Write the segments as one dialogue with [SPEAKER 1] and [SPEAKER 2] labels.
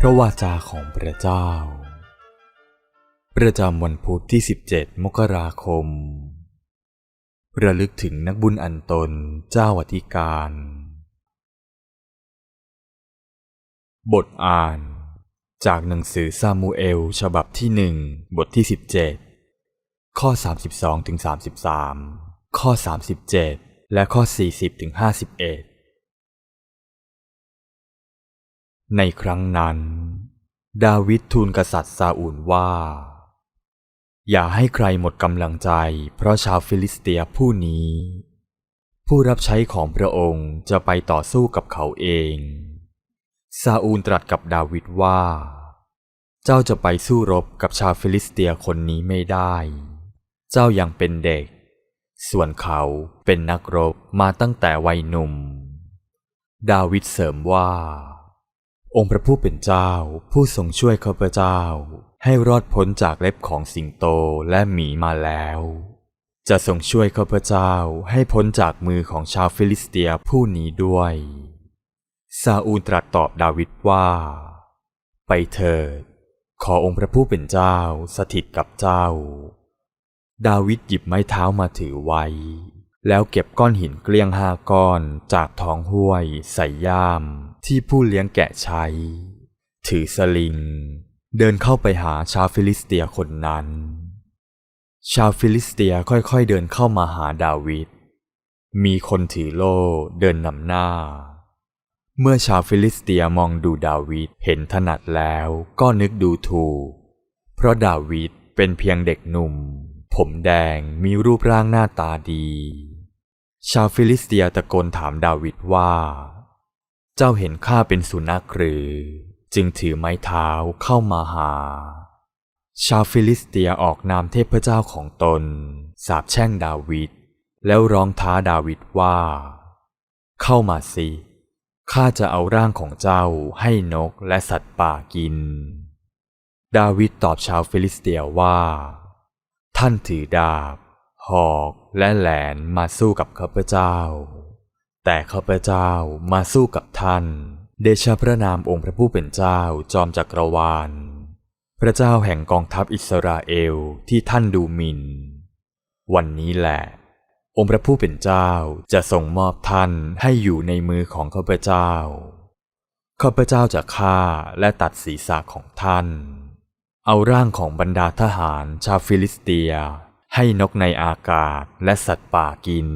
[SPEAKER 1] พระวาจาของพระเจ้า ประจำวันพุธที่ 17 มกราคม ระลึกถึงนักบุญอันตนเจ้าอธิการ บทอ่าน จากหนังสือซามูเอล ฉบับที่หนึ่งบทที่ 17 ข้อ 32ถึง33 ข้อ 37 และข้อ 40-51 ในครั้งนั้น ดาวิดทูลกษัตริย์ซาอูลว่า อย่าให้ใครหมดกำลังใจ เพราะชาวฟิลิสเตียผู้นี้ ผู้รับใช้ของพระองค์จะไปต่อสู้กับเขาเอง ซาอูลตรัสกับดาวิดว่า เจ้าจะไปสู้รบกับชาวฟิลิสเตียคนนี้ไม่ได้ เจ้ายังเป็นเด็ก ส่วนเขาเป็นนักรบมาตั้งแต่วัยหนุ่ม ดาวิดเสริมว่า องค์พระผู้เป็นเจ้า ผู้ทรงช่วยข้าพเจ้า ให้รอดพ้นจากเล็บของสิงโตและหมีมาแล้ว จะทรงช่วยข้าพเจ้าให้พ้นจากมือของชาวฟิลิสเตียผู้นี้ด้วย ซาอูลตรัสตอบดาวิดว่า ไปเถิด ขอองค์พระผู้เป็นเจ้าสถิตกับเจ้า ดาวิดหยิบไม้เท้ามาถือไว้ แล้วเก็บก้อนหินเกลี้ยงห้าก้อนจากท้องห้วยใส่ย่าม ที่ผู้เลี้ยงแกะใช้ ถือสลิง เดินเข้าไปหาชาวฟิลิสเตียคนนั้น ชาวฟิลิสเตียค่อยๆเดินเข้ามาหาดาวิด มีคนถือโล่เดินนำหน้า เมื่อชาวฟิลิสเตียมองดูดาวิดเห็นถนัดแล้วก็นึกดูถูก เพราะดาวิดเป็นเพียงเด็กหนุ่ม ผมแดงมีรูปร่างหน้าตาดี ชาวฟิลิสเตียตะโกนถามดาวิดว่า เจ้าเห็นข้าเป็นสุนัขหรือ จึงถือไม้เท้าเข้ามาหา ชาวฟิลิสเตียออกนามเทพเจ้าของตน สาบแช่งดาวิดแล้วร้องท้าดาวิดว่า เข้ามาสิข้าจะเอาร่างของเจ้าให้นกและสัตว์ป่ากิน ดาวิดตอบชาวฟิลิสเตียว่า ท่านถือดาบ หอกและแหลนมาสู้กับข้าพเจ้า แต่ข้าพเจ้ามาสู้กับท่าน เดชะพระนามองค์พระผู้เป็นเจ้าจอมจักรวาล พระเจ้าแห่งกองทัพอิสราเอลที่ท่านดูหมิน่น วันนี้แหละ องค์พระผู้เป็นเจ้าจะส่งมอบท่านให้อยู่ในมือของข้าพเจ้า ข้าพเจ้าจะฆ่าและตัดศีรษะของท่าน เอาร่างของบรรดาทหารชาวฟิลิสเตีย ให้นกในอากาศและสัตว์ป่ากิน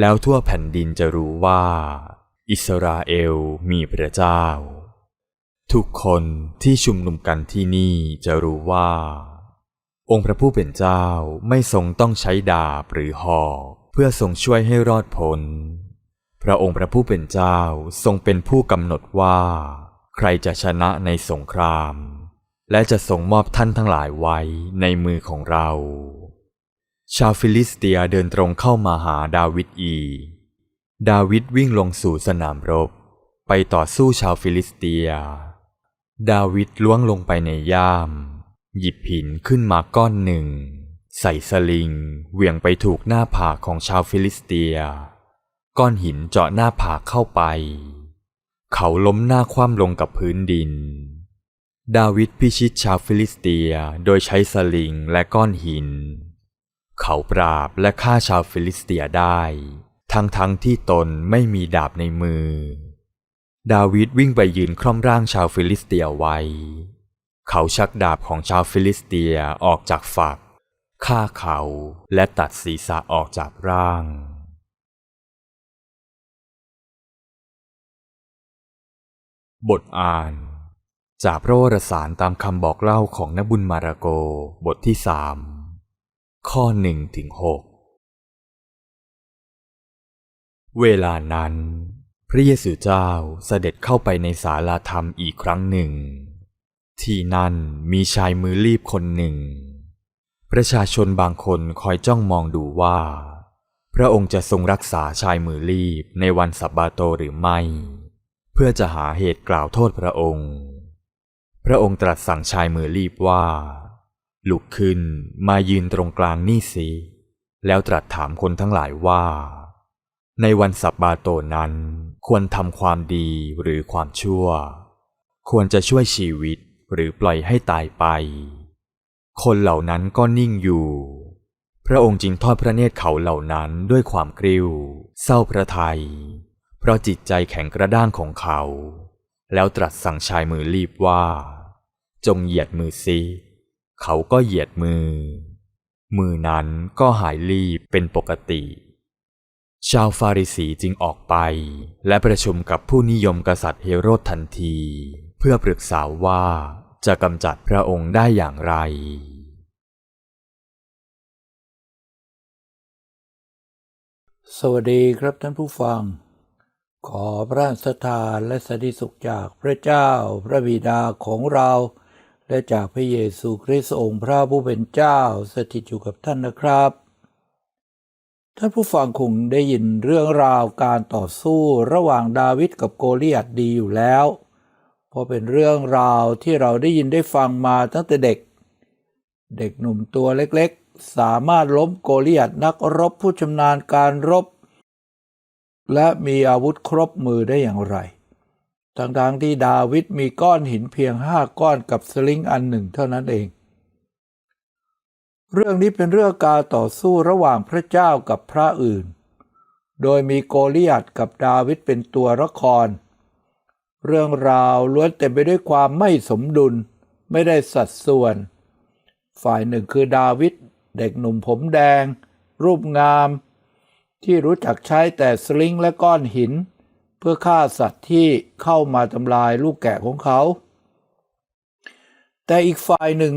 [SPEAKER 1] แล้วทั่วแผ่นดินจะรู้ว่า อิสราเอลมีพระเจ้า ทุกคนที่ชุมนุมกันที่นี่จะรู้ว่า องค์พระผู้เป็นเจ้าไม่ทรงต้องใช้ดาบหรือหอกเพื่อทรงช่วยให้รอดพ้นพระองค์พระผู้เป็นเจ้าทรงเป็นผู้กำหนดว่า ใครจะชนะในสงคราม และจะส่งมอบท่านทั้งหลายไว้ในมือของเรา ชาวฟิลิสเตียเดินตรงเข้ามาหาดาวิดอี ดาวิดวิ่งลงสู่สนามรบ ไปต่อสู้ชาวฟิลิสเตีย ดาวิดล้วงลงไปในย่าม หยิบหินขึ้นมาก้อนหนึ่ง ใส่สลิงเหวี่ยงไปถูกหน้าผากของชาวฟิลิสเตีย ก้อนหินเจาะหน้าผากเข้าไป เขาล้มหน้าคว่ำลงกับพื้นดิน ดาวิดพิชิตชาวฟิลิสเตียโดยใช้สลิงและก้อนหิน เขาปราบและฆ่าชาวฟิลิสเตียได้ ทั้งทั้งที่ตนไม่มีดาบในมือ ดาวิดวิ่งไปยืนคล่อมร่างชาวฟิลิสเตียไว้ เขาชักดาบของชาวฟิลิสเตียออกจากฝักฆ่าเขาและตัดศีรษะออกจากร่าง บทอ่าน จากพระวรสารตามคำบอกเล่าของนบุญมาราโกบทที่สาม ข้อหนึ่งถึงหกเวลานั้น พระเยซูเจ้าเสด็จเข้าไปในศาลาธรรมอีกครั้งหนึ่ง ที่นั่นมีชายมือรีบคนหนึ่ง ประชาชนบางคนคอยจ้องมองดูว่า พระองค์จะทรงรักษาชายมือรีบในวันสับบาโตหรือไม่ เพื่อจะหาเหตุกล่าวโทษพระองค์ พระองค์ตรัสสั่งชายมือรีบว่า ลุกขึ้นมายืนตรงกลางนี่สิแล้วตรัสถามคนทั้งหลายว่า ในวันสับบาโตนั้น ควรทำความดีหรือความชั่ว ควรจะช่วยชีวิตหรือปล่อยให้ตายไป คนเหล่านั้นก็นิ่งอยู่ พระองค์จึงทอดพระเนตรเขาเหล่านั้นด้วยความกริ้ว เศร้าพระทยัยเพราะจิตใจแข็งกระด้างของเขา แล้วตรัสสั่งชายมือรีบว่า จงเหยียดมือสิ เขาก็เหยียดมือ มือนั้นก็หายรีบเป็นปกติ ชาวฟาริสีจึงออกไป และประชุมกับผู้นิยมกษัตริย์เฮโรดทันที เพื่อปรึกษาว่าจะกำจัดพระองค์ได้อย่างไร
[SPEAKER 2] สวัสดีครับท่านผู้ฟัง ขอพระสถานและสติสุขจากพระเจ้าพระบิดาของเรา และจากพระเยซูคริสต์องค์พระผู้เป็นเจ้าสถิตอยู่กับท่านนะครับ ท่านผู้ฟังคงได้ยินเรื่องราวการต่อสู้ระหว่างดาวิดกับโกลิยัตดีอยู่แล้ว เพราะเป็นเรื่องราวที่เราได้ยินได้ฟังมาตั้งแต่เด็ก เด็กหนุ่มตัวเล็กๆ สามารถล้มโกลิยัตนักรบผู้ชำนาญการรบ และมีอาวุธครบมือได้อย่างไร ทั้งๆที่ดาวิดมีก้อนหินเพียงห้าก้อนกับสลิงอันหนึ่งเท่านั้นเอง เรื่องนี้เป็นเรื่องการต่อสู้ระหว่างพระเจ้ากับพระอื่น โดยมีโกลิยัตกับดาวิดเป็นตัวละคร เรื่องราวล้วนเต็มไปด้วยความไม่สมดุล ไม่ได้สัดส่วน ฝ่ายหนึ่งคือดาวิดเด็กหนุ่มผมแดง รูปงาม ที่รู้จักใช้แต่สลิงและก้อนหิน เพื่อฆ่าสัตว์ที่เข้ามาทำลายลูกแกะของเขา แต่อีกฝ่ายหนึ่ง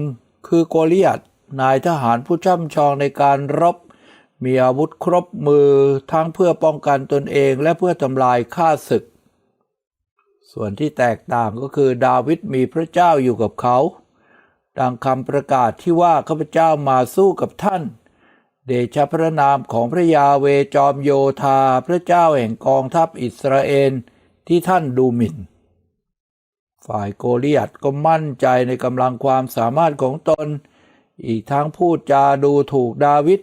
[SPEAKER 2] คือโกลิยัตนายทหารผู้ช่ำชองในการรบ มีอาวุธครบมือทั้งเพื่อป้องกันตนเองและเพื่อทำลายข้าศึก ส่วนที่แตกต่างก็คือดาวิดมีพระเจ้าอยู่กับเขา ดังคำประกาศที่ว่าข้าพเจ้ามาสู้กับท่าน เดชพระนามของพระยาเวจอมโยธาพระเจ้าแห่งกองทัพอิสราเอลที่ท่านดูหมิ่น ฝ่ายโกลิยัตก็มั่นใจในกำลังความสามารถของตน อีกทั้งพูดจาดูถูกดาวิด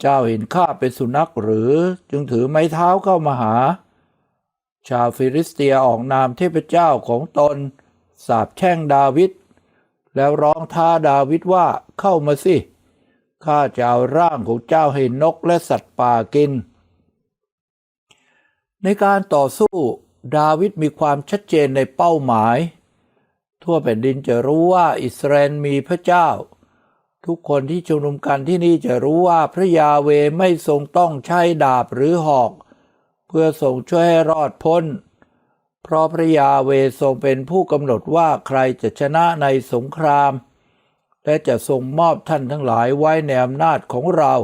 [SPEAKER 2] เจ้าเห็นข้าเป็นสุนัขหรือจึงถือไม้เท้าเข้ามาหา ชาวฟิลิสเตียออกนามเทพเจ้าของตน สาบแช่งดาวิดแล้วร้องท้าดาวิดว่าเข้ามาสิ ข้าจะเอาร่างของเจ้าให้นกและสัตว์ป่ากิน ในการต่อสู้ดาวิดมีความชัดเจนในเป้าหมาย ทั่วแผ่นดินจะรู้ว่าอิสราเอลมีพระเจ้า ทุกคนที่ชุมนุมกันที่นี่จะรู้ว่าพระยาเวไม่ทรงต้องใช้ดาบหรือหอก เพื่อทรงช่วยให้รอดพ้น เพราะพระยาเวทรงเป็นผู้กำหนดว่าใครจะชนะในสงคราม และจะทรงมอบท่านทั้งหลายไว้ในอำนาจของเรา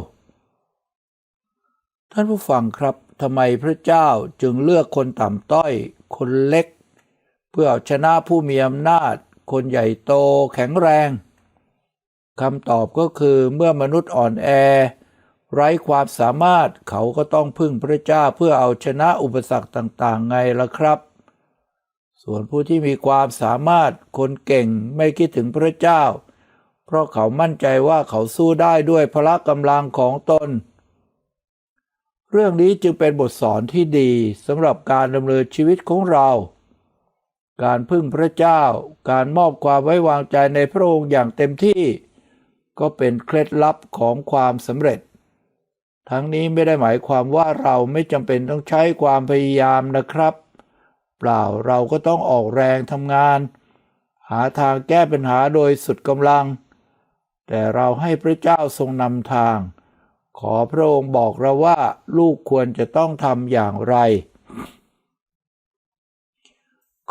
[SPEAKER 2] ท่านผู้ฟังครับทำไมพระเจ้าจึงเลือกคนต่ำต้อย คนเล็ก เพื่อเอาชนะผู้มีอำนาจ คนใหญ่โตแข็งแรงคำตอบก็คือเมื่อมนุษย์อ่อนแอ ไร้ความสามารถเขาก็ต้องพึ่งพระเจ้าเพื่อเอาชนะอุปสรรคต่างๆ ไงล่ะครับ ส่วนผู้ที่มีความสามารถคนเก่งไม่คิดถึงพระเจ้า เพราะเขามั่นใจว่าเขาสู้ได้ด้วยพละกำลังของตน เรื่องนี้จึงเป็นบทสอนที่ดีสำหรับการดำเนินชีวิตของเรา การพึ่งพระเจ้า การมอบความไว้วางใจในพระองค์อย่างเต็มที่ ก็เป็นเคล็ดลับของความสำเร็จ ทั้งนี้ไม่ได้หมายความว่าเราไม่จำเป็นต้องใช้ความพยายามนะครับ เปล่าเราก็ต้องออกแรงทำงานหาทางแก้ปัญหาโดยสุดกำลัง แต่เราให้พระเจ้าทรงนำทาง ขอพระองค์บอกเราว่าลูกควรจะต้องทำอย่างไร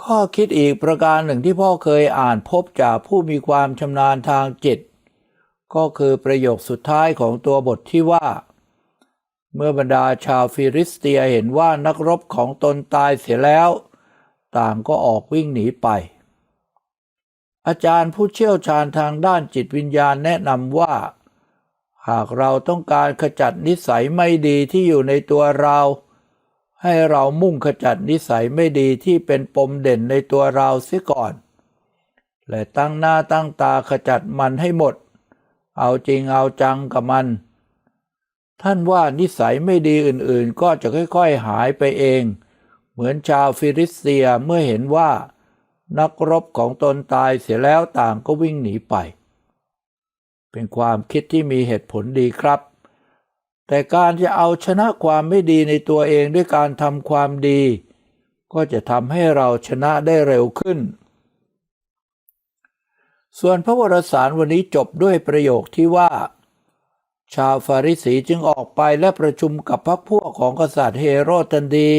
[SPEAKER 2] ข้อคิดอีกประการหนึ่งที่พ่อเคยอ่านพบจากผู้มีความชำนาญทางจิต ก็คือประโยคสุดท้ายของตัวบทที่ว่า เมื่อบรรดาชาวฟิลิสเตียเห็นว่านักรบของตนตายเสียแล้ว ต่างก็ออกวิ่งหนีไป อาจารย์ผู้เชี่ยวชาญทางด้านจิตวิญญาณแนะนำว่า หากเราต้องการขจัดนิสัยไม่ดีที่อยู่ในตัวเรา ให้เรามุ่งขจัดนิสัยไม่ดีที่เป็นปมเด่นในตัวเราเสียก่อน และตั้งหน้าตั้งตาขจัดมันให้หมด เอาจริงเอาจังกับมัน ท่านว่านิสัยไม่ดีอื่นๆ ก็จะค่อยๆหายไปเอง เหมือนชาวฟิลิสเตียเมื่อเห็นว่า นักรบของตนตายเสียแล้วต่างก็วิ่งหนีไป เป็นความคิดที่มีเหตุผลดีครับ แต่การจะเอาชนะความไม่ดีในตัวเองด้วยการทำความดี ก็จะทำให้เราชนะได้เร็วขึ้น ส่วนพระวรสารวันนี้จบด้วยประโยคที่ว่า ชาวฟาริสีจึงออกไปและประชุมกับพรรคพวกของกษัตริย์เฮโรดทันที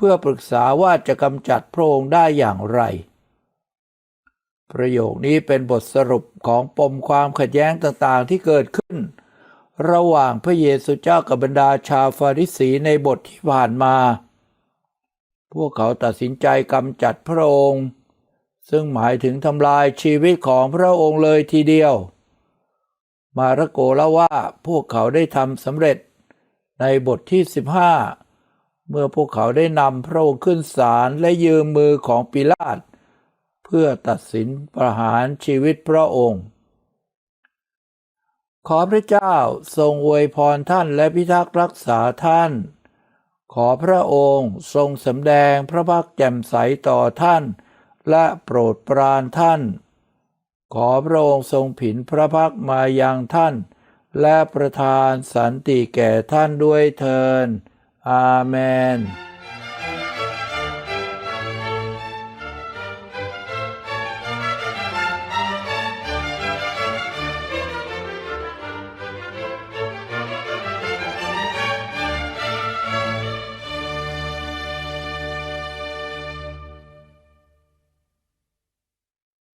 [SPEAKER 2] พื่อปรึกษาว่าจะกำจัดพระองค์ได้อย่างไร ประโยคนี้เป็นบทสรุปของปมความขัดแย้งต่างๆที่เกิดขึ้น ระหว่างพระเยซูเจ้ากับบรรดาชาวฟาริสีในบทที่ผ่านมา พวกเขาตัดสินใจกำจัดพระองค์ ซึ่งหมายถึงทำลายชีวิตของพระองค์เลยทีเดียว มาระโกเล่าว่าพวกเขาได้ทำสำเร็จในบทที่ 15 เมื่อพวกเขาได้นำพระองค์ขึ้นศาลและยืมมือของปิลาต เพื่อตัดสินประหารชีวิตพระองค์ ขอพระเจ้าทรงอวยพรท่านและพิทักษ์รักษาท่าน ขอพระองค์ทรงสำแดงพระพักแจ่มใสต่อท่าน และโปรดปรานท่าน ขอพระองค์ทรงผินพระพักมายังท่าน และประทานสันติแก่ท่านด้วยเทิน อาเมน